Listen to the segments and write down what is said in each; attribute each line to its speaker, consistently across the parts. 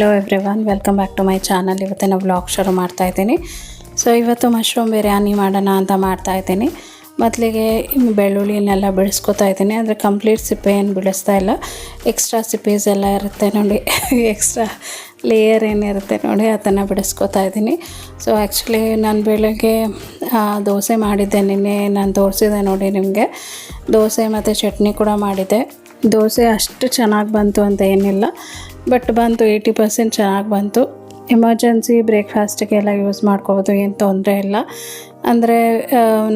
Speaker 1: Hello everyone welcome back to my channel ಇವತ್ತಿನ vlog ಶುರು ಮಾಡ್ತಾ ಇದ್ದೀನಿ. ಸೊ ಇವತ್ತು ಮಶ್ರೂಮ್ ಬಿರಿಯಾನಿ ಮಾಡೋಣ ಅಂತ ಮಾಡ್ತಾ ಇದ್ದೀನಿ. ಮೊದಲಿಗೆ ಬೆಳ್ಳುಳ್ಳಿನೆಲ್ಲ ಬಿಡಿಸ್ಕೊತಾ ಇದ್ದೀನಿ. ಅಂದರೆ ಕಂಪ್ಲೀಟ್ ಸಿಪ್ಪೆ ಏನು ಬಿಡಿಸ್ತಾ ಇಲ್ಲ. ಎಕ್ಸ್ಟ್ರಾ ಸಿಪ್ಪೀಸ್ ಎಲ್ಲ ಇರುತ್ತೆ ನೋಡಿ. ಎಕ್ಸ್ಟ್ರಾ ಲೇಯರ್ ಏನಿರುತ್ತೆ ನೋಡಿ, ಅದನ್ನು ಬಿಡಿಸ್ಕೊತಾ ಇದ್ದೀನಿ. ಸೊ ಆ್ಯಕ್ಚುಲಿ ನಾನು ಬೆಳಗ್ಗೆ ದೋಸೆ ಮಾಡಿದ್ದೆ ನಿನ್ನೆ. ನಾನು ತೋರಿಸಿದೆ ನೋಡಿ ನಿಮಗೆ. ದೋಸೆ ಮತ್ತು ಚಟ್ನಿ ಕೂಡ ಮಾಡಿದ್ದೆ. ದೋಸೆ ಅಷ್ಟು ಚೆನ್ನಾಗಿ ಬಂತು ಅಂತ ಏನಿಲ್ಲ. ಬಟ್ ಬಂತು ಏಯ್ಟಿ ಪರ್ಸೆಂಟ್ ಚೆನ್ನಾಗಿ ಬಂತು. ಎಮರ್ಜೆನ್ಸಿ ಬ್ರೇಕ್ಫಾಸ್ಟಿಗೆಲ್ಲ ಯೂಸ್ ಮಾಡ್ಕೋಬೋದು, ಏನು ತೊಂದರೆ ಇಲ್ಲ. ಅಂದರೆ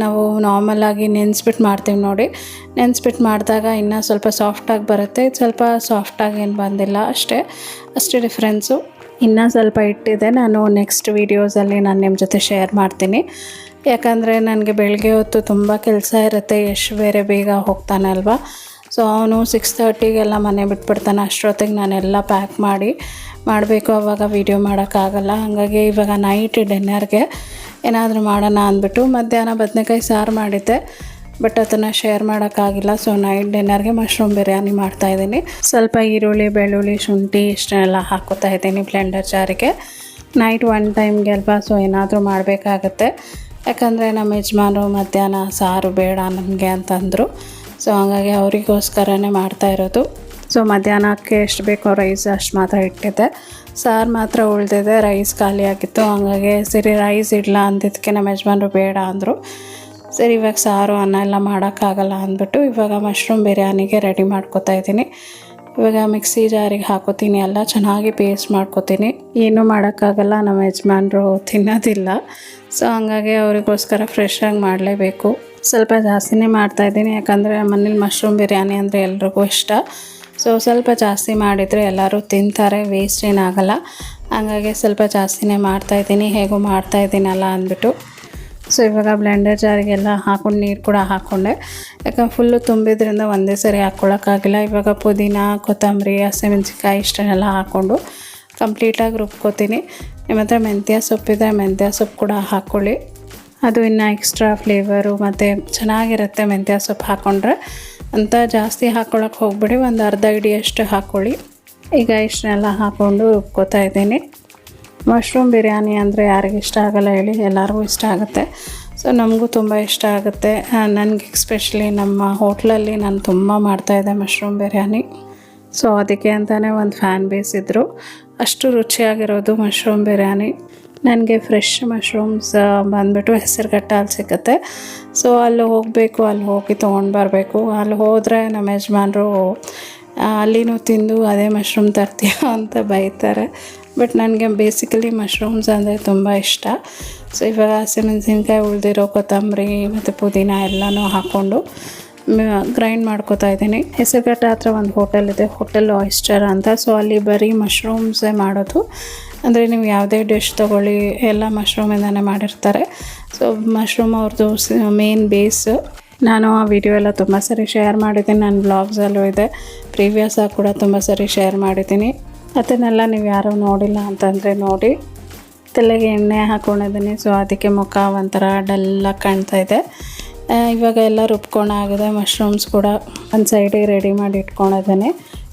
Speaker 1: ನಾವು ನಾರ್ಮಲಾಗಿ ನೆನೆಸ್ಬಿಟ್ಟು ಮಾಡ್ತೀವಿ ನೋಡಿ. ನೆನೆಸ್ಬಿಟ್ಟು ಮಾಡಿದಾಗ ಇನ್ನೂ ಸ್ವಲ್ಪ ಸಾಫ್ಟಾಗಿ ಬರುತ್ತೆ. ಸ್ವಲ್ಪ ಸಾಫ್ಟಾಗಿ ಏನು ಬಂದಿಲ್ಲ ಅಷ್ಟೇ. ಅಷ್ಟೇ ಡಿಫ್ರೆನ್ಸು. ಇನ್ನೂ ಸ್ವಲ್ಪ ಇಟ್ಟಿದೆ. ನಾನು ನೆಕ್ಸ್ಟ್ ವೀಡಿಯೋಸಲ್ಲಿ ನಾನು ನಿಮ್ಮ ಜೊತೆ ಶೇರ್ ಮಾಡ್ತೀನಿ. ಯಾಕಂದರೆ ನನಗೆ ಬೆಳಗ್ಗೆ ಹೊತ್ತು ತುಂಬ ಕೆಲಸ ಇರುತ್ತೆ. ಎಷ್ಟು ಬೇರೆ ಬೇಗ ಹೋಗ್ತಾನೆ ಅಲ್ವಾ? ಸೊ ಅವನು ಸಿಕ್ಸ್ ತರ್ಟಿಗೆಲ್ಲ ಮನೆ ಬಿಟ್ಬಿಡ್ತಾನೆ. ಅಷ್ಟೊತ್ತಿಗೆ ನಾನೆಲ್ಲ ಪ್ಯಾಕ್ ಮಾಡಿ ಮಾಡಬೇಕು. ಅವಾಗ ವೀಡಿಯೋ ಮಾಡೋಕ್ಕಾಗಲ್ಲ. ಹಾಗಾಗಿ ಇವಾಗ ನೈಟ್ ಡಿನ್ನರ್ಗೆ ಏನಾದರೂ ಮಾಡೋಣ ಅಂದ್ಬಿಟ್ಟು ಮಧ್ಯಾಹ್ನ ಬದನೆಕಾಯಿ ಸಾರು ಮಾಡಿದ್ದೆ. ಬಟ್ ಅದನ್ನು ಶೇರ್ ಮಾಡೋಕ್ಕಾಗಿಲ್ಲ. ಸೊ ನೈಟ್ ಡಿನ್ನರ್ಗೆ ಮಶ್ರೂಮ್ ಬಿರಿಯಾನಿ ಮಾಡ್ತಾಯಿದ್ದೀನಿ ಸ್ವಲ್ಪ ಈರುಳ್ಳಿ, ಬೆಳ್ಳುಳ್ಳಿ, ಶುಂಠಿ ಇಷ್ಟನ್ನೆಲ್ಲ ಹಾಕೋತಾ ಇದ್ದೀನಿ ಬ್ಲೆಂಡರ್ ಜಾರಿಗೆ. ನೈಟ್ ಒನ್ ಟೈಮ್ಗೆ ಅಲ್ವಾ ಸೊ ಏನಾದರೂ ಮಾಡಬೇಕಾಗತ್ತೆ. ಯಾಕಂದರೆ ನಮ್ಮ ಯಜಮಾನರು ಮಧ್ಯಾಹ್ನ ಸಾರು ಬೇಡ ನಮಗೆ ಅಂತಂದರು. ಸೊ ಹಾಗಾಗಿ ಅವರಿಗೋಸ್ಕರನೇ ಮಾಡ್ತಾ ಇರೋದು. ಸೊ ಮಧ್ಯಾಹ್ನಕ್ಕೆ ಎಷ್ಟು ಬೇಕೋ ರೈಸ್ ಅಷ್ಟು ಮಾತ್ರ ಇಟ್ಟಿದ್ದೆ. ಸಾರು ಮಾತ್ರ ಉಳಿದಿದೆ ರೈಸ್ ಖಾಲಿ ಆಗಿತ್ತು. ಹಾಗಾಗಿ ಸರಿ ರೈಸ್ ಇಡಲ ಅಂದಿದ್ದಕ್ಕೆ ನಮ್ಮ ಯಜಮಾನರು ಬೇಡ ಅಂದರು. ಸರಿ, ಇವಾಗ ಸಾರು, ಅನ್ನ ಎಲ್ಲ ಮಾಡೋಕ್ಕಾಗಲ್ಲ ಅಂದ್ಬಿಟ್ಟು ಇವಾಗ ಮಶ್ರೂಮ್ ಬಿರಿಯಾನಿಗೆ ರೆಡಿ ಮಾಡ್ಕೋತಾ ಇದ್ದೀನಿ. ಇವಾಗ ಮಿಕ್ಸಿ ಜಾರಿಗೆ ಹಾಕೋತೀನಿ ಎಲ್ಲ, ಚೆನ್ನಾಗಿ ಪೇಸ್ಟ್ ಮಾಡ್ಕೋತೀನಿ. ಏನೂ ಮಾಡೋಕ್ಕಾಗಲ್ಲ, ನಮ್ಮ ಯಜಮಾನರು ತಿನ್ನೋದಿಲ್ಲ. ಸೊ ಹಂಗಾಗಿ ಅವರಿಗೋಸ್ಕರ ಫ್ರೆಶ್ ಆಗಿ ಮಾಡಲೇಬೇಕು. ಸ್ವಲ್ಪ ಜಾಸ್ತಿನೇ ಮಾಡ್ತಾಯಿದ್ದೀನಿ ಯಾಕಂದರೆ ಮನೇಲಿ ಮಶ್ರೂಮ್ ಬಿರಿಯಾನಿ ಅಂದರೆ ಎಲ್ರಿಗೂ ಇಷ್ಟ. ಸೊ ಸ್ವಲ್ಪ ಜಾಸ್ತಿ ಮಾಡಿದರೆ ಎಲ್ಲರೂ ತಿಂತಾರೆ ವೇಸ್ಟ್ ಏನಾಗಲ್ಲ. ಹಾಗಾಗಿ ಸ್ವಲ್ಪ ಜಾಸ್ತಿನೇ ಮಾಡ್ತಾಯಿದ್ದೀನಿ ಹೇಗೂ ಮಾಡ್ತಾಯಿದ್ದೀನಲ್ಲ ಅಂದ್ಬಿಟ್ಟು. ಸೊ ಇವಾಗ ಬ್ಲೆಂಡರ್ ಜಾರಿಗೆಲ್ಲ ಹಾಕೊಂಡು, ನೀರು ಕೂಡ ಹಾಕ್ಕೊಂಡೆ ಯಾಕಂದ್ರೆ ಫುಲ್ಲು ತುಂಬಿದ್ರಿಂದ ಒಂದೇ ಸರಿ ಹಾಕ್ಕೊಳ್ಳೋಕ್ಕಾಗಿಲ್ಲ ಇವಾಗ ಪುದೀನ, ಕೊತ್ತಂಬರಿ ಹಸಿಮೆಣ್ಸಿಕಾಯಿ ಇಷ್ಟನ್ನೆಲ್ಲ ಹಾಕ್ಕೊಂಡು ಕಂಪ್ಲೀಟಾಗಿ ರುಬ್ಕೋತೀನಿ. ನಿಮ್ಮ ಹತ್ರ ಮೆಂತ್ಯ ಸೊಪ್ಪಿದ್ರೆ ಮೆಂತ್ಯ ಸೊಪ್ಪು ಕೂಡ ಹಾಕ್ಕೊಳ್ಳಿ ಅದು ಇನ್ನು ಎಕ್ಸ್ಟ್ರಾ ಫ್ಲೇವರು ಮತ್ತು ಚೆನ್ನಾಗಿರುತ್ತೆ ಮೆಂತ್ಯ ಸೊಪ್ಪು ಹಾಕ್ಕೊಂಡ್ರೆ ಅಂತ ಜಾಸ್ತಿ ಹಾಕ್ಕೊಳಕ್ಕೆ ಹೋಗ್ಬಿಡಿ, ಒಂದು ಅರ್ಧ ಇಡಿಯಷ್ಟು ಹಾಕ್ಕೊಳ್ಳಿ ಈಗ ಇಷ್ಟನ್ನೆಲ್ಲ ಹಾಕ್ಕೊಂಡು ರುಬ್ಕೋತಾ ಇದ್ದೀನಿ. ಮಶ್ರೂಮ್ ಬಿರಿಯಾನಿ ಅಂದರೆ ಯಾರಿಗೆ ಇಷ್ಟ ಆಗಲ್ಲ ಹೇಳಿ, ಎಲ್ಲರಿಗೂ ಇಷ್ಟ ಆಗುತ್ತೆ. ಸೊ ನಮಗೂ ತುಂಬ ಇಷ್ಟ ಆಗುತ್ತೆ. ನನಗೆ ಎಸ್ಪೆಷಲಿ ನಮ್ಮ ಹೋಟ್ಲಲ್ಲಿ ನಾನು ತುಂಬ ಮಾಡ್ತಾಯಿದ್ದೆ ಮಶ್ರೂಮ್ ಬಿರಿಯಾನಿ. ಸೊ ಅದಕ್ಕೆ ಅಂತಲೇ ಒಂದು ಫ್ಯಾನ್ ಬೇಸ್ ಇದ್ದರು ಅಷ್ಟು ರುಚಿಯಾಗಿರೋದು ಮಶ್ರೂಮ್ ಬಿರಿಯಾನಿ. ನನಗೆ ಫ್ರೆಶ್ ಮಶ್ರೂಮ್ಸ್ ಬಂದುಬಿಟ್ಟು ಹೆಸರುಘಟ್ಟಲ್ಲಿ ಸಿಗುತ್ತೆ. ಸೊ ಅಲ್ಲಿ ಹೋಗಬೇಕು, ಅಲ್ಲಿ ಹೋಗಿ ತೊಗೊಂಡು ಬರಬೇಕು. ಅಲ್ಲಿ ಹೋದರೆ ನಮ್ಮ ಯಜಮಾನರು ಅಲ್ಲಿನೂ ತಿಂದು ಅದೇ ಮಶ್ರೂಮ್ ತರ್ತೀಯ ಅಂತ ಬೈತಾರೆ. ಬಟ್ ನನಗೆ ಬೇಸಿಕಲಿ ಮಶ್ರೂಮ್ಸ್ ಅಂದರೆ ತುಂಬ ಇಷ್ಟ. ಸೊ ಇವಾಗ ಹಸಿಮೆಣಸಿನ್ಕಾಯಿ ಉಳಿದಿರೋ ಕೊತ್ತಂಬರಿ ಮತ್ತು ಪುದೀನ ಎಲ್ಲನೂ ಹಾಕ್ಕೊಂಡು ಗ್ರೈಂಡ್ ಮಾಡ್ಕೋತಾ ಇದ್ದೀನಿ. ಹೆಸರುಘಟ್ಟ ಹತ್ರ ಒಂದು ಹೋಟೆಲ್ ಇದೆ ಹೋಟೆಲ್ ಆಯಿಸ್ಟರ್ ಅಂತ. ಸೊ ಅಲ್ಲಿ ಬರೀ ಮಶ್ರೂಮ್ಸೇ ಮಾಡೋದು. ಅಂದರೆ ನೀವು ಯಾವುದೇ ಡಿಶ್ ತೊಗೊಳ್ಳಿ, ಎಲ್ಲ ಮಶ್ರೂಮಿಂದನೇ ಮಾಡಿರ್ತಾರೆ. ಸೊ ಮಶ್ರೂಮ್ ಅವ್ರದ್ದು ಮೇನ್ ಬೇಸ್ ನಾನು ಆ ವಿಡಿಯೋ ಎಲ್ಲ ತುಂಬ ಸರಿ ಶೇರ್ ಮಾಡಿದ್ದೀನಿ. ನನ್ನ ಬ್ಲಾಗ್ಸಲ್ಲೂ ಇದೆ. ಪ್ರೀವಿಯಸ್ ಆಗಿ ಕೂಡ ತುಂಬ ಸರಿ ಶೇರ್ ಮಾಡಿದ್ದೀನಿ. ಅದನ್ನೆಲ್ಲ ನೀವು ಯಾರೂ ನೋಡಿಲ್ಲ ಅಂತಂದರೆ ನೋಡಿ. ತಲೆಗೆ ಎಣ್ಣೆ ಹಾಕ್ಕೊಂಡಿದ್ದೀನಿ ಸೊ ಅದಕ್ಕೆ ಮುಖ ಒಂಥರ ಡಲ್ಲಾಗಿ ಕಾಣ್ತಾ ಇದೆ. ಇವಾಗ ಎಲ್ಲ ಆಗಿದೆ. ಮಶ್ರೂಮ್ಸ್ ಕೂಡ ಒಂದು ಸೈಡಿಗೆ ರೆಡಿ ಮಾಡಿ ಇಟ್ಕೊಂಡಿದ್ದೀನಿ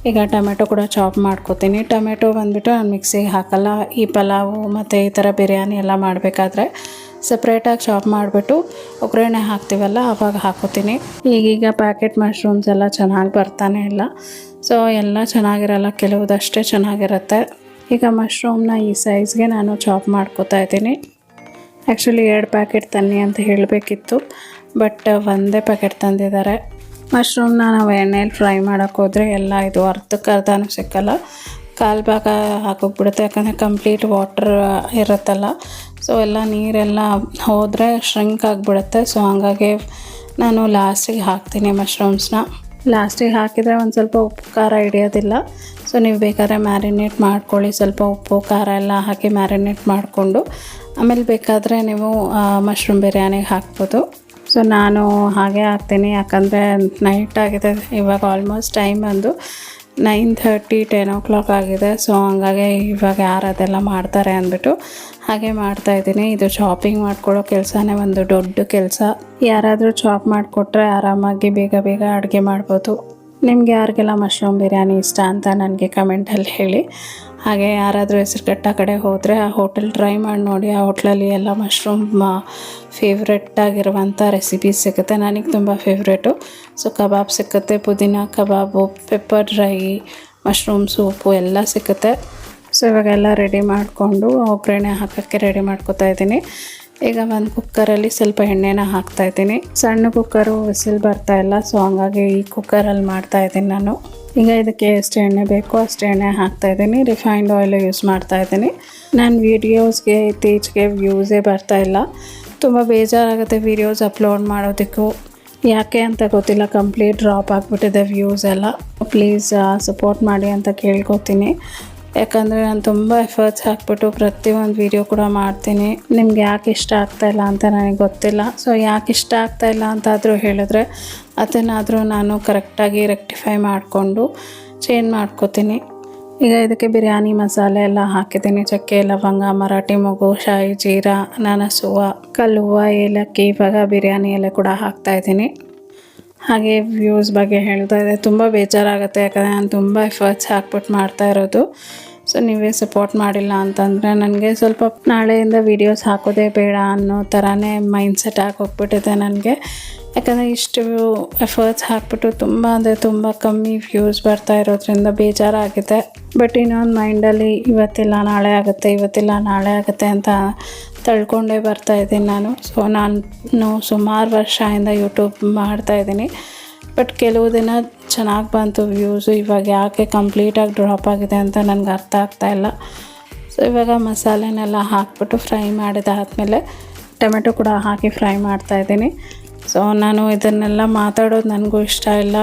Speaker 1: ಈಗ ಟೊಮೆಟೊ ಕೂಡ ಚಾಪ್ ಮಾಡ್ಕೊತೀನಿ. ಟೊಮೆಟೊ ಬಂದುಬಿಟ್ಟು ನಾನು ಮಿಕ್ಸಿಗೆ ಹಾಕಲ್ಲ. ಈ ಪಲಾವು ಮತ್ತು ಈ ಥರ ಬಿರಿಯಾನಿ ಎಲ್ಲ ಮಾಡಬೇಕಾದ್ರೆ ಸಪ್ರೇಟಾಗಿ ಚಾಪ್ ಮಾಡಿಬಿಟ್ಟು ಒಗ್ಗರಣೆ ಹಾಕ್ತೀವಲ್ಲ ಆವಾಗ ಹಾಕೋತೀನಿ. ಈಗೀಗ ಪ್ಯಾಕೆಟ್ ಮಶ್ರೂಮ್ಸ್ ಎಲ್ಲ ಚೆನ್ನಾಗಿ ಬರ್ತಾನೆ ಇಲ್ಲ. ಸೊ ಎಲ್ಲ ಚೆನ್ನಾಗಿರಲ್ಲ, ಕೆಲವುದಷ್ಟೇ ಚೆನ್ನಾಗಿರುತ್ತೆ. ಈಗ ಮಶ್ರೂಮ್ನ ಈ ಸೈಜ್ಗೆ ನಾನು ಚಾಪ್ ಮಾಡ್ಕೋತಾ ಇದ್ದೀನಿ. ಆ್ಯಕ್ಚುಲಿ ಎರಡು ಪ್ಯಾಕೆಟ್ ತನ್ನಿ ಅಂತ ಹೇಳಬೇಕಿತ್ತು ಬಟ್ ಒಂದೇ ಪ್ಯಾಕೆಟ್ ತಂದಿದ್ದಾರೆ. ಮಶ್ರೂಮ್ನ ನಾವು ಎಣ್ಣೆಯಲ್ಲಿ ಫ್ರೈ ಮಾಡೋಕ್ಕೆ ಹೋದರೆ ಎಲ್ಲ ಇದು ಅರ್ಧಕ್ಕೆ ಅರ್ಧನೂ ಸಿಕ್ಕಲ್ಲ. ಕಾಲು ಭಾಗ ಹಾಕೋಗ್ಬಿಡುತ್ತೆ, ಯಾಕಂದರೆ ಕಂಪ್ಲೀಟ್ ವಾಟರ್ ಇರುತ್ತಲ್ಲ. ಸೊ ಎಲ್ಲ ನೀರೆಲ್ಲ ಹೋದರೆ ಶ್ರಿಂಕ್ ಆಗಿಬಿಡುತ್ತೆ. ಸೊ ಹಾಗಾಗಿ ನಾನು ಲಾಸ್ಟಿಗೆ ಹಾಕ್ತೀನಿ ಮಶ್ರೂಮ್ಸ್ನ. ಲಾಸ್ಟಿಗೆ ಹಾಕಿದರೆ ಒಂದು ಸ್ವಲ್ಪ ಉಪ್ಪು ಖಾರ ಹಿಡಿಯೋದಿಲ್ಲ. ಸೊ ನೀವು ಬೇಕಾದ್ರೆ ಮ್ಯಾರಿನೇಟ್ ಮಾಡ್ಕೊಳ್ಳಿ. ಸ್ವಲ್ಪ ಉಪ್ಪು, ಖಾರ ಎಲ್ಲ ಹಾಕಿ ಮ್ಯಾರಿನೇಟ್ ಮಾಡಿಕೊಂಡು, ಆಮೇಲೆ ಬೇಕಾದರೆ ನೀವು ಮಶ್ರೂಮ್ ಬಿರಿಯಾನಿಗೆ ಹಾಕ್ಬೋದು. ಸೊ ನಾನು ಹಾಗೆ ಹಾಕ್ತೀನಿ. ಯಾಕಂದರೆ ನೈಟ್ ಆಗಿದೆ. ಇವಾಗ ಆಲ್ಮೋಸ್ಟ್ ಟೈಮ್ ಬಂದು nine thirty ten o'clock ಆಗಿದೆ. ಸೊ ಹಂಗಾಗಿ ಇವಾಗ ಯಾರು ಅದೆಲ್ಲ ಮಾಡ್ತಾರೆ ಅಂದ್ಬಿಟ್ಟು ಹಾಗೆ ಮಾಡ್ತಾಯಿದ್ದೀನಿ ಇದು ಶಾಪಿಂಗ್ ಮಾಡ್ಕೊಳ್ಳೋ ಕೆಲಸನೇ ಒಂದು ದೊಡ್ಡ ಕೆಲಸ. ಯಾರಾದರೂ ಶಾಪ್ ಮಾಡಿಕೊಟ್ರೆ ಆರಾಮಾಗಿ ಬೇಗ ಬೇಗ ಅಡುಗೆ ಮಾಡ್ಬೋದು. ನಿಮ್ಗೆ ಯಾರಿಗೆಲ್ಲ ಮಶ್ರೂಮ್ ಬಿರಿಯಾನಿ ಇಷ್ಟ ಅಂತ ನನಗೆ ಕಮೆಂಟಲ್ಲಿ ಹೇಳಿ. ಹಾಗೆ ಯಾರಾದರೂ ಹೆಸರುಘಟ್ಟ ಕಡೆ ಹೋದರೆ ಆ ಹೋಟೆಲ್ ಟ್ರೈ ಮಾಡಿ ನೋಡಿ. ಆ ಹೋಟ್ಲಲ್ಲಿ ಎಲ್ಲ ಮಶ್ರೂಮ್ ಫೇವ್ರೆಟ್ ಆಗಿರುವಂಥ ರೆಸಿಪೀಸ್ ಸಿಗುತ್ತೆ. ನನಗೆ ತುಂಬ ಫೇವ್ರೇಟು ಸೊ ಕಬಾಬ್ ಸಿಕ್ಕುತ್ತೆ ಪುದೀನ, kebab pepper dry mushroom soup ಎಲ್ಲ ಸಿಕ್ಕುತ್ತೆ ಸೊ ಇವಾಗೆಲ್ಲ ರೆಡಿ ಮಾಡಿಕೊಂಡು, ಒಗ್ಗರಣೆ ಹಾಕೋಕ್ಕೆ ರೆಡಿ ಮಾಡ್ಕೋತಾ ಇದ್ದೀನಿ. ಈಗ ಒಂದು ಕುಕ್ಕರಲ್ಲಿ ಸ್ವಲ್ಪ ಎಣ್ಣೆನ ಹಾಕ್ತಾ ಇದ್ದೀನಿ. ಸಣ್ಣ ಕುಕ್ಕರು ವಿಸಿಲ್ ಬರ್ತಾ ಇಲ್ಲ ಸೊ ಹಂಗಾಗಿ ಈ ಕುಕ್ಕರಲ್ಲಿ ಮಾಡ್ತಾ ಇದ್ದೀನಿ ನಾನು. ಈಗ ಇದಕ್ಕೆ ಎಷ್ಟು ಎಣ್ಣೆ ಬೇಕೋ ಅಷ್ಟು ಎಣ್ಣೆ ಹಾಕ್ತಾ ಇದ್ದೀನಿ. ರಿಫೈನ್ಡ್ ಆಯಿಲ್ ಯೂಸ್ ಮಾಡ್ತಾ ಇದ್ದೀನಿ. ನಾನು ವೀಡಿಯೋಸ್ಗೆ ಇತ್ತೀಚೆಗೆ ವ್ಯೂಸೇ ಬರ್ತಾ ಇಲ್ಲ. ತುಂಬ ಬೇಜಾರಾಗುತ್ತೆ ವೀಡಿಯೋಸ್ ಅಪ್ಲೋಡ್ ಮಾಡೋದಕ್ಕೂ. ಯಾಕೆ ಅಂತ ಗೊತ್ತಿಲ್ಲ ಕಂಪ್ಲೀಟ್ ಡ್ರಾಪ್ ಆಗಿಬಿಟ್ಟಿದೆ ವ್ಯೂಸ್ ಎಲ್ಲ. ಪ್ಲೀಸ್ ಸಪೋರ್ಟ್ ಮಾಡಿ ಅಂತ ಕೇಳ್ಕೊತೀನಿ. ಯಾಕಂದರೆ ನಾನು ತುಂಬ ಎಫರ್ಟ್ಸ್ ಹಾಕ್ಬಿಟ್ಟು ಪ್ರತಿಯೊಂದು ವಿಡಿಯೋ ಕೂಡ ಮಾಡ್ತೀನಿ. ನಿಮ್ಗೆ ಯಾಕೆ ಇಷ್ಟ ಆಗ್ತಾ ಇಲ್ಲ ಅಂತ ನನಗೆ ಗೊತ್ತಿಲ್ಲ. ಸೊ ಯಾಕೆ ಇಷ್ಟ ಆಗ್ತಾ ಇಲ್ಲ ಅಂತಾದರೂ ಹೇಳಿದ್ರೆ ಅದನ್ನಾದರೂ ನಾನು ಕರೆಕ್ಟಾಗಿ ರೆಕ್ಟಿಫೈ ಮಾಡಿಕೊಂಡು ಚೇಂಜ್ ಮಾಡ್ಕೋತೀನಿ. ಈಗ ಇದಕ್ಕೆ ಬಿರಿಯಾನಿ ಮಸಾಲೆ ಎಲ್ಲ ಹಾಕಿದ್ದೀನಿ. ಚಕ್ಕೆ, ಲವಂಗ, ಮರಾಠಿ, ಮಗು, ಶಾಯಿ, ಜೀರಾ ನನಸುವ ಕಲ್ಲುವ, ಏಲಕ್ಕಿ, ಇವಾಗ ಬಿರಿಯಾನಿ ಎಲೆ ಕೂಡ ಹಾಕ್ತಾ ಇದ್ದೀನಿ. ಹಾಗೆ ವ್ಯೂಸ್ ಬಗ್ಗೆ ಹೇಳ್ತಾ ಇದೆ ತುಂಬ ಬೇಜಾರಾಗುತ್ತೆ. ಯಾಕಂದರೆ ನಾನು ತುಂಬ ಎಫರ್ಟ್ಸ್ ಹಾಕ್ಬಿಟ್ಟು ಮಾಡ್ತಾ ಇರೋದು. ಸೊ ನೀವೇ ಸಪೋರ್ಟ್ ಮಾಡಿಲ್ಲ ಅಂತಂದರೆ ನನಗೆ ಸ್ವಲ್ಪ ನಾಳೆಯಿಂದ ವೀಡಿಯೋಸ್ ಹಾಕೋದೇ ಬೇಡ ಅನ್ನೋ ಥರನೇ ಮೈಂಡ್ಸೆಟ್ ಹೋಗ್ಬಿಟ್ಟಿದೆ ನನಗೆ. ಯಾಕಂದರೆ ಇಷ್ಟು ಎಫರ್ಟ್ಸ್ ಹಾಕ್ಬಿಟ್ಟು ತುಂಬ ಅಂದರೆ ತುಂಬ ಕಮ್ಮಿ ವ್ಯೂಸ್ ಬರ್ತಾ ಇರೋದ್ರಿಂದ ಬೇಜಾರಾಗಿದೆ ಬಟ್ ಇನ್ನೊಂದು ಮೈಂಡಲ್ಲಿ ಇವತ್ತಿಲ್ಲ, ನಾಳೆ ಆಗುತ್ತೆ, ಇವತ್ತಿಲ್ಲ, ನಾಳೆ ಆಗುತ್ತೆ ಅಂತ ತಳ್ಕೊಂಡೇ ಬರ್ತಾ ಇದ್ದೀನಿ ನಾನು. ಸೊ ನಾನು ಸುಮಾರು ವರ್ಷದಿಂದ ಯೂಟ್ಯೂಬ್ ಮಾಡ್ತಾ ಇದ್ದೀನಿ. ಬಟ್ ಕೆಲವು ದಿನ ಚೆನ್ನಾಗಿ ಬಂತು ವ್ಯೂಸು ಇವಾಗ ಯಾಕೆ ಕಂಪ್ಲೀಟಾಗಿ ಡ್ರಾಪ್ ಆಗಿದೆ ಅಂತ ನನಗೆ ಅರ್ಥ ಆಗ್ತಾ ಇಲ್ಲ. ಸೊ ಇವಾಗ ಮಸಾಲೆನೆಲ್ಲ ಹಾಕ್ಬಿಟ್ಟು ಫ್ರೈ ಮಾಡಿದಾದ್ಮೇಲೆ ಟೊಮೆಟೊ ಕೂಡ ಹಾಕಿ ಫ್ರೈ ಮಾಡ್ತಾ ಇದ್ದೀನಿ. ಸೊ ನಾನು ಇದನ್ನೆಲ್ಲ ಮಾತಾಡೋದು ನನಗೂ ಇಷ್ಟ ಇಲ್ಲ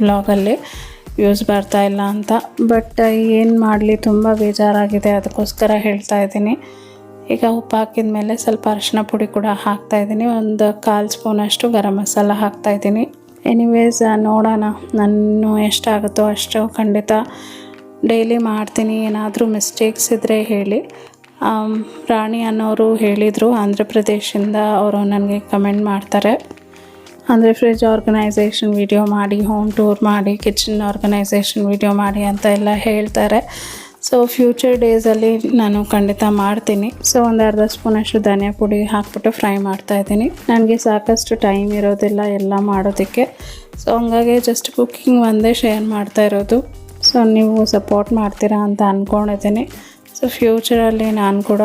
Speaker 1: ಬ್ಲಾಗಲ್ಲಿ ವ್ಯೂಸ್ ಬರ್ತಾ ಇಲ್ಲ ಅಂತ. ಬಟ್ ಏನು ಮಾಡಲಿ ತುಂಬ ಬೇಜಾರಾಗಿದೆ, ಅದಕ್ಕೋಸ್ಕರ ಹೇಳ್ತಾ ಇದ್ದೀನಿ. ಈಗ ಉಪ್ಪು ಹಾಕಿದ ಮೇಲೆ ಸ್ವಲ್ಪ ಅರಶಿನ ಪುಡಿ ಕೂಡ ಹಾಕ್ತಾ ಇದ್ದೀನಿ. ಒಂದು ಕಾಲು ಸ್ಪೂನಷ್ಟು ಗರಂ ಮಸಾಲ ಹಾಕ್ತಾ ಇದ್ದೀನಿ. ಎನಿವೇಸ್ ನೋಡೋಣ ನಾನು ಎಷ್ಟಾಗುತ್ತೋ ಅಷ್ಟು ಖಂಡಿತ ಡೈಲಿ ಮಾಡ್ತೀನಿ. ಏನಾದರೂ ಮಿಸ್ಟೇಕ್ಸ್ ಇದ್ದರೆ ಹೇಳಿ. ರಾಣಿ ಅನ್ನೋರು ಹೇಳಿದರು. ಆಂಧ್ರ ಪ್ರದೇಶದಿಂದ ಅವರು ನನಗೆ ಕಮೆಂಟ್ ಮಾಡ್ತಾರೆ. ಅಂದರೆ ಫ್ರಿಜ್ ಆರ್ಗನೈಸೇಷನ್ ವಿಡಿಯೋ ಮಾಡಿ, ಹೋಮ್ ಟೂರ್ ಮಾಡಿ, ಕಿಚನ್ ಆರ್ಗನೈಸೇಷನ್ ವಿಡಿಯೋ ಮಾಡಿ ಅಂತ ಎಲ್ಲ ಹೇಳ್ತಾರೆ. ಸೊ, ಫ್ಯೂಚರ್ ಡೇಸಲ್ಲಿ ನಾನು ಖಂಡಿತ ಮಾಡ್ತೀನಿ. ಸೊ, ಒಂದು ಅರ್ಧ ಸ್ಪೂನಷ್ಟು ಧನಿಯಾ ಪುಡಿ ಹಾಕ್ಬಿಟ್ಟು ಫ್ರೈ ಮಾಡ್ತಾ ಇದ್ದೀನಿ. ನನಗೆ ಸಾಕಷ್ಟು ಟೈಮ್ ಇರೋದಿಲ್ಲ ಎಲ್ಲ ಮಾಡೋದಕ್ಕೆ. ಸೊ, ಹಂಗಾಗಿ ಜಸ್ಟ್ ಕುಕ್ಕಿಂಗ್ ಒಂದೇ ಶೇರ್ ಮಾಡ್ತಾ ಇರೋದು. ಸೊ, ನೀವು ಸಪೋರ್ಟ್ ಮಾಡ್ತೀರಾ ಅಂತ ಅಂದ್ಕೊಂಡಿದ್ದೀನಿ ಸೊ ಫ್ಯೂಚರಲ್ಲಿ ನಾನು ಕೂಡ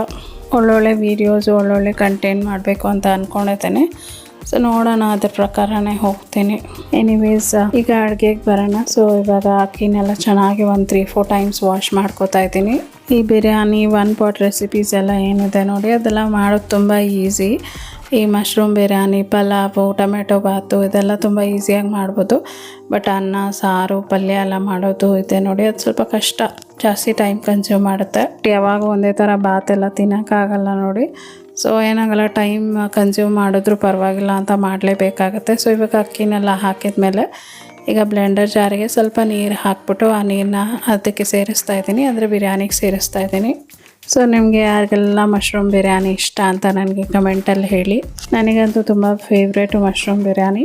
Speaker 1: ಒಳ್ಳೊಳ್ಳೆ ವೀಡಿಯೋಸು ಒಳ್ಳೊಳ್ಳೆ ಕಂಟೆಂಟ್ ಮಾಡಬೇಕು ಅಂತ ಅಂದ್ಕೊಂಡಿದ್ದೇನೆ ಸೊ ನೋಡೋಣ ಅದ್ರ ಪ್ರಕಾರನೇ ಹೋಗ್ತೀನಿ. ಎನಿವೇಸ್ ಈಗ ಅಡುಗೆಗೆ ಬರೋಣ. ಸೊ ಇವಾಗ ಅಕ್ಕಿನೆಲ್ಲ ಚೆನ್ನಾಗಿ ಒಂದು ತ್ರೀ ಫೋರ್ ಟೈಮ್ಸ್ ವಾಶ್ ಮಾಡ್ಕೋತಾ ಇದ್ದೀನಿ. ಈ ಬಿರಿಯಾನಿ ಒನ್ ಪಾಟ್ ರೆಸಿಪೀಸ್ ಎಲ್ಲ ಏನಿದೆ ನೋಡಿ, ಅದೆಲ್ಲ ಮಾಡೋದು ತುಂಬ ಈಸಿ ಈ ಮಶ್ರೂಮ್ ಬಿರಿಯಾನಿ, ಪಲಾವು, ಟೊಮೆಟೊ ಬಾತು ಇದೆಲ್ಲ ತುಂಬ ಈಸಿಯಾಗಿ ಮಾಡ್ಬೋದು. ಬಟ್ ಅನ್ನ, ಸಾರು, ಪಲ್ಯ ಎಲ್ಲ ಮಾಡೋದು ಇದೆ ನೋಡಿ, ಅದು ಸ್ವಲ್ಪ ಕಷ್ಟ, ಜಾಸ್ತಿ ಟೈಮ್ ಕನ್ಸ್ಯೂಮ್ ಮಾಡುತ್ತೆ. ಯಾವಾಗ ಒಂದೇ ಥರ ಬಾತೆಲ್ಲ ತಿನ್ನೋಕ್ಕಾಗಲ್ಲ ನೋಡಿ. ಸೊ ಏನಾಗಲ್ಲ ಟೈಮ್ ಕನ್ಸ್ಯೂಮ್ ಮಾಡಿದ್ರೂ ಪರವಾಗಿಲ್ಲ ಅಂತ ಮಾಡಲೇಬೇಕಾಗತ್ತೆ. ಸೊ ಇವಾಗ ಅಕ್ಕಿನೆಲ್ಲ ಹಾಕಿದ ಮೇಲೆ ಈಗ ಬ್ಲೆಂಡರ್ ಜಾರಿಗೆ ಸ್ವಲ್ಪ ನೀರು ಹಾಕ್ಬಿಟ್ಟು ಆ ನೀರನ್ನ ಅದಕ್ಕೆ ಸೇರಿಸ್ತಾ ಇದ್ದೀನಿ, ಅಂದರೆ ಬಿರಿಯಾನಿಗೆ ಸೇರಿಸ್ತಾ ಇದ್ದೀನಿ. ಸೊ ನಿಮಗೆ ಯಾರಿಗೆಲ್ಲ ಮಶ್ರೂಮ್ ಬಿರಿಯಾನಿ ಇಷ್ಟ ಅಂತ ನನಗೆ ಕಮೆಂಟಲ್ಲಿ ಹೇಳಿ. ನನಗಂತೂ ತುಂಬ ಫೇವ್ರೇಟು ಮಶ್ರೂಮ್ ಬಿರಿಯಾನಿ.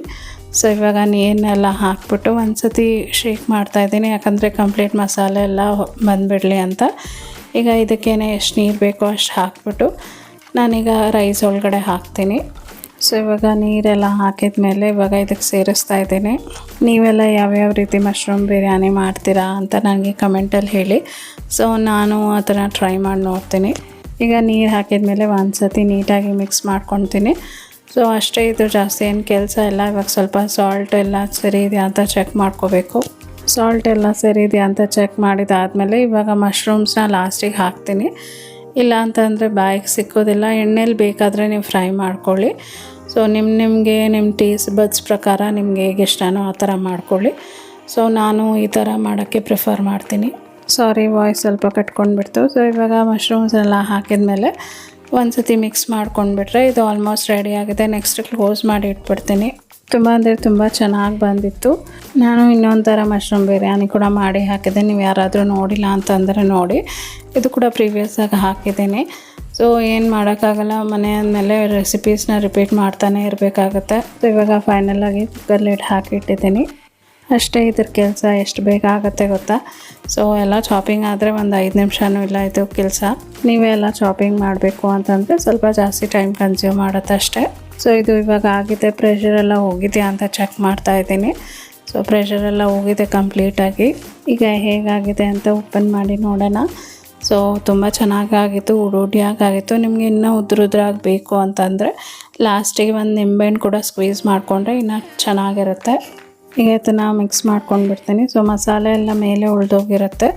Speaker 1: ಸೊ ಇವಾಗ ನೀರನ್ನೆಲ್ಲ ಹಾಕ್ಬಿಟ್ಟು ಒಂದು ಸತಿ ಶೇಕ್ ಮಾಡ್ತಾಯಿದ್ದೀನಿ ಯಾಕಂದರೆ ಕಂಪ್ಲೀಟ್ ಮಸಾಲೆ ಎಲ್ಲ ಬಂದುಬಿಡಲಿ ಅಂತ. ಈಗ ಇದಕ್ಕೇನೆ ಎಷ್ಟು ನೀರು ಬೇಕೋ ಅಷ್ಟು ಹಾಕ್ಬಿಟ್ಟು ನಾನೀಗ ರೈಸ್ ಒಳಗಡೆ ಹಾಕ್ತೀನಿ. ಸೊ ಇವಾಗ ನೀರೆಲ್ಲ ಹಾಕಿದ ಮೇಲೆ ಇವಾಗ ಇದಕ್ಕೆ ಸೇರಿಸ್ತಾ ಇದ್ದೀನಿ. ನೀವೆಲ್ಲ ಯಾವ್ಯಾವ ರೀತಿ ಮಶ್ರೂಮ್ ಬಿರಿಯಾನಿ ಮಾಡ್ತೀರಾ ಅಂತ ನನಗೆ ಕಮೆಂಟಲ್ಲಿ ಹೇಳಿ. ಸೊ ನಾನು ಅದನ್ನು ಟ್ರೈ ಮಾಡಿ ನೋಡ್ತೀನಿ. ಈಗ ನೀರು ಹಾಕಿದ ಮೇಲೆ ಒಂದು ಸತಿ ನೀಟಾಗಿ ಮಿಕ್ಸ್ ಮಾಡ್ಕೊತೀನಿ. ಸೊ ಅಷ್ಟೇ ಇದು ಜಾಸ್ತಿ ಏನು ಕೆಲಸ ಇಲ್ಲ. ಇವಾಗ ಸ್ವಲ್ಪ ಸಾಲ್ಟ್ ಎಲ್ಲ ಸರಿ ಇದೆಯಾ ಅಂತ ಚೆಕ್ ಮಾಡ್ಕೋಬೇಕು. ಸಾಲ್ಟ್ ಎಲ್ಲ ಸರಿ ಇದೆಯಾ ಅಂತ ಚೆಕ್ ಮಾಡಿದಾದಮೇಲೆ ಇವಾಗ ಮಶ್ರೂಮ್ಸ್ನ ಲಾಸ್ಟಿಗೆ ಹಾಕ್ತೀನಿ. ಇಲ್ಲ ಅಂತಂದರೆ ಬಾಯಿಗೆ ಸಿಕ್ಕೋದಿಲ್ಲ. ಎಣ್ಣೆಲಿ ಬೇಕಾದರೆ ನೀವು ಫ್ರೈ ಮಾಡ್ಕೊಳ್ಳಿ. ಸೊ ನಿಮ್ಮ ನಿಮಗೆ ನಿಮ್ಮ ಟೇಸ್ಟ್ ಬಡ್ಸ್ ಪ್ರಕಾರ ನಿಮಗೆ ಹೇಗೆ ಇಷ್ಟನೋ ಆ ಥರ ಮಾಡ್ಕೊಳ್ಳಿ. ಸೊ ನಾನು ಈ ಥರ ಮಾಡೋಕ್ಕೆ ಪ್ರಿಫರ್ ಮಾಡ್ತೀನಿ. ಸಾರಿ ವಾಯ್ಸ್ ಸ್ವಲ್ಪ ಕಟ್ಕೊಂಡ್ಬಿಡ್ತು. ಸೊ ಇವಾಗ ಮಶ್ರೂಮ್ಸ್ ಎಲ್ಲ ಹಾಕಿದ್ಮೇಲೆ ಒಂದು ಸತಿ ಮಿಕ್ಸ್ ಮಾಡ್ಕೊಂಡ್ಬಿಟ್ರೆ ಇದು ಆಲ್ಮೋಸ್ಟ್ ರೆಡಿ ಆಗಿದೆ. ನೆಕ್ಸ್ಟ್ ಕ್ಲೋಸ್ ಮಾಡಿ ಇಟ್ಬಿಡ್ತೀನಿ. ತುಂಬ ಅಂದರೆ ತುಂಬ ಚೆನ್ನಾಗಿ ಬಂದಿತ್ತು. ನಾನು ಇನ್ನೊಂದು ಥರ ಮಶ್ರೂಮ್ ಬಿರಿಯಾನಿ ಕೂಡ ಮಾಡಿ ಹಾಕಿದೆ. ನೀವು ಯಾರಾದರೂ ನೋಡಿಲ್ಲ ಅಂತಂದರೆ ನೋಡಿ. ಇದು ಕೂಡ ಪ್ರೀವಿಯಸ್ಸಾಗಿ ಹಾಕಿದ್ದೀನಿ. ಸೊ ಏನು ಮಾಡೋಕ್ಕಾಗಲ್ಲ. ಮನೆ ಅಂದಮೇಲೆ ರೆಸಿಪೀಸ್ನ ರಿಪೀಟ್ ಮಾಡ್ತಾನೆ ಇರಬೇಕಾಗತ್ತೆ. ಸೊ ಇವಾಗ ಫೈನಲಾಗಿ ಕುಕ್ಕರ್ ಲೇಟ್ ಹಾಕಿಟ್ಟಿದ್ದೀನಿ. ಅಷ್ಟೇ ಇದ್ರ ಕೆಲಸ ಎಷ್ಟು ಬೇಗ ಆಗುತ್ತೆ ಗೊತ್ತಾ? ಸೊ ಎಲ್ಲ ಚಾಪಿಂಗ್ ಆದರೆ ಒಂದು ಐದು ನಿಮಿಷನೂ ಇಲ್ಲ ಇದು ಕೆಲಸ. ನೀವೇ ಎಲ್ಲ ಚಾಪಿಂಗ್ ಮಾಡಬೇಕು ಅಂತಂದರೆ ಸ್ವಲ್ಪ ಜಾಸ್ತಿ ಟೈಮ್ ಕನ್ಸ್ಯೂಮ್ ಮಾಡುತ್ತೆ ಅಷ್ಟೇ. ಸೊ ಇದು ಇವಾಗ ಆಗಿದೆ ಪ್ರೆಷರ್ ಎಲ್ಲ ಹೋಗಿದೆಯಾ ಅಂತ ಚೆಕ್ ಮಾಡ್ತಾ ಇದ್ದೀನಿ. ಸೊ ಪ್ರೆಷರ್ ಎಲ್ಲ ಹೋಗಿದೆ ಕಂಪ್ಲೀಟಾಗಿ ಈಗ ಹೇಗಾಗಿದೆ ಅಂತ ಓಪನ್ ಮಾಡಿ ನೋಡೋಣ. ಸೊ ತುಂಬ ಚೆನ್ನಾಗಾಗಿತ್ತು ಉಡುಡಿಯಾಗಿತ್ತು ನಿಮಗೆ ಇನ್ನೂ ಉದ್ರುದ್ರಾಗಿ ಬೇಕು ಅಂತಂದರೆ ಲಾಸ್ಟಿಗೆ ಒಂದು ನಿಂಬೆಹಣ್ಣು ಕೂಡ ಸ್ಕ್ವೀಸ್ ಮಾಡಿಕೊಂಡ್ರೆ ಇನ್ನೂ ಚೆನ್ನಾಗಿರುತ್ತೆ. ಈಗ ಇದನ್ನು ಮಿಕ್ಸ್ ಮಾಡ್ಕೊಂಡು ಬಿಡ್ತೀನಿ ಸೊ ಮಸಾಲೆ ಎಲ್ಲ ಮೇಲೆ ಉಳ್ದೋಗಿರುತ್ತೆ.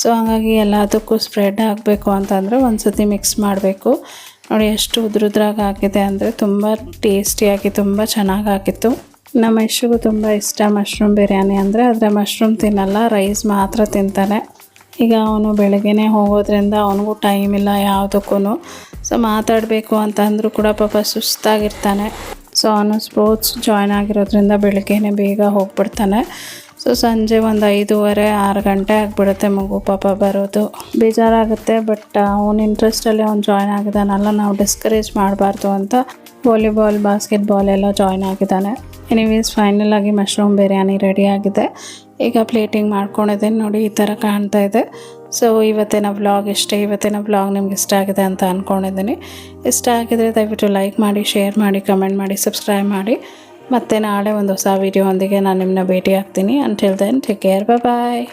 Speaker 1: ಸೊ ಹಾಗಾಗಿ ಎಲ್ಲದಕ್ಕೂ ಸ್ಪ್ರೆಡ್ ಆಗಬೇಕು ಅಂತಂದರೆ ಒಂದು ಸತಿ ಮಿಕ್ಸ್ ಮಾಡಬೇಕು. ನೋಡಿ, ಎಷ್ಟು ಉದ್ರುದ್ರಾಗಿ ಆಗಿದೆ ಅಂದರೆ ತುಂಬ ಟೇಸ್ಟಿಯಾಗಿ ತುಂಬ ಚೆನ್ನಾಗಾಗಿತ್ತು. ನಮ್ಮ ಯಶಿಗೂ ತುಂಬ ಇಷ್ಟ ಮಶ್ರೂಮ್ ಬಿರಿಯಾನಿ ಅಂದರೆ. ಆದರೆ ಮಶ್ರೂಮ್ ತಿನ್ನಲ್ಲ ರೈಸ್ ಮಾತ್ರ ತಿಂತಾನೆ. ಈಗ ಅವನು ಬೆಳಗ್ಗೆನೇ ಹೋಗೋದ್ರಿಂದ ಅವನಿಗೂ ಟೈಮ್ ಇಲ್ಲ ಯಾವುದಕ್ಕೂ ಸೊ ಮಾತಾಡಬೇಕು ಅಂತಂದರೂ ಕೂಡ ಪಾಪ ಸುಸ್ತಾಗಿರ್ತಾನೆ. ಸೊ ಅವನು ಸ್ಪೋರ್ಟ್ಸ್ ಜಾಯ್ನ್ ಆಗಿರೋದ್ರಿಂದ ಬೆಳಗ್ಗೆನೇ ಬೇಗ ಹೋಗ್ಬಿಡ್ತಾನೆ. ಸೊ ಸಂಜೆ ಒಂದು ಐದೂವರೆ, ಆರು ಗಂಟೆ ಆಗಿಬಿಡುತ್ತೆ ಮಗು, ಪಾಪ ಬರೋದು. ಬೇಜಾರಾಗುತ್ತೆ, ಬಟ್ ಅವನ ಇಂಟ್ರೆಸ್ಟಲ್ಲಿ ಅವ್ನು ಜಾಯ್ನ್ ಆಗಿದ್ದಾನಲ್ಲ, ನಾವು ಡಿಸ್ಕರೇಜ್ ಮಾಡಬಾರ್ದು ಅಂತ ವಾಲಿಬಾಲ್ ಬಾಸ್ಕೆಟ್ಬಾಲ್ ಎಲ್ಲ ಜಾಯ್ನ್ ಆಗಿದ್ದಾನೆ. ಎನಿವೇಸ್ ಫೈನಲ್ ಆಗಿ ಮಶ್ರೂಮ್ ಬಿರಿಯಾನಿ ರೆಡಿ ಆಗಿದೆ. ಈಗ ಪ್ಲೇಟಿಂಗ್ ಮಾಡ್ಕೊಂಡಿದ್ದೀನಿ ನೋಡಿ, ಈ ಥರ ಕಾಣ್ತಾ ಇದೆ. ಸೊ ಇವತ್ತಿನ ವ್ಲಾಗ್ ಇಷ್ಟೇ ಇವತ್ತಿನ ವ್ಲಾಗ್ ನಿಮ್ಗೆ ಇಷ್ಟ ಆಗಿದೆ ಅಂತ ಅಂದ್ಕೊಂಡಿದ್ದೀನಿ ಇಷ್ಟ ಆಗಿದ್ರೆ ದಯವಿಟ್ಟು ಲೈಕ್ ಮಾಡಿ ಶೇರ್ ಮಾಡಿ ಕಮೆಂಟ್ ಮಾಡಿ ಸಬ್ಸ್ಕ್ರೈಬ್ ಮಾಡಿ. ಮತ್ತೆ ನಾಳೆ ಒಂದು ಹೊಸ ವೀಡಿಯೋ ಒಂದಿಗೆ ನಾನು ನಿಮ್ಮನ್ನ ಭೇಟಿ ಆಗ್ತೀನಿ until then take care bye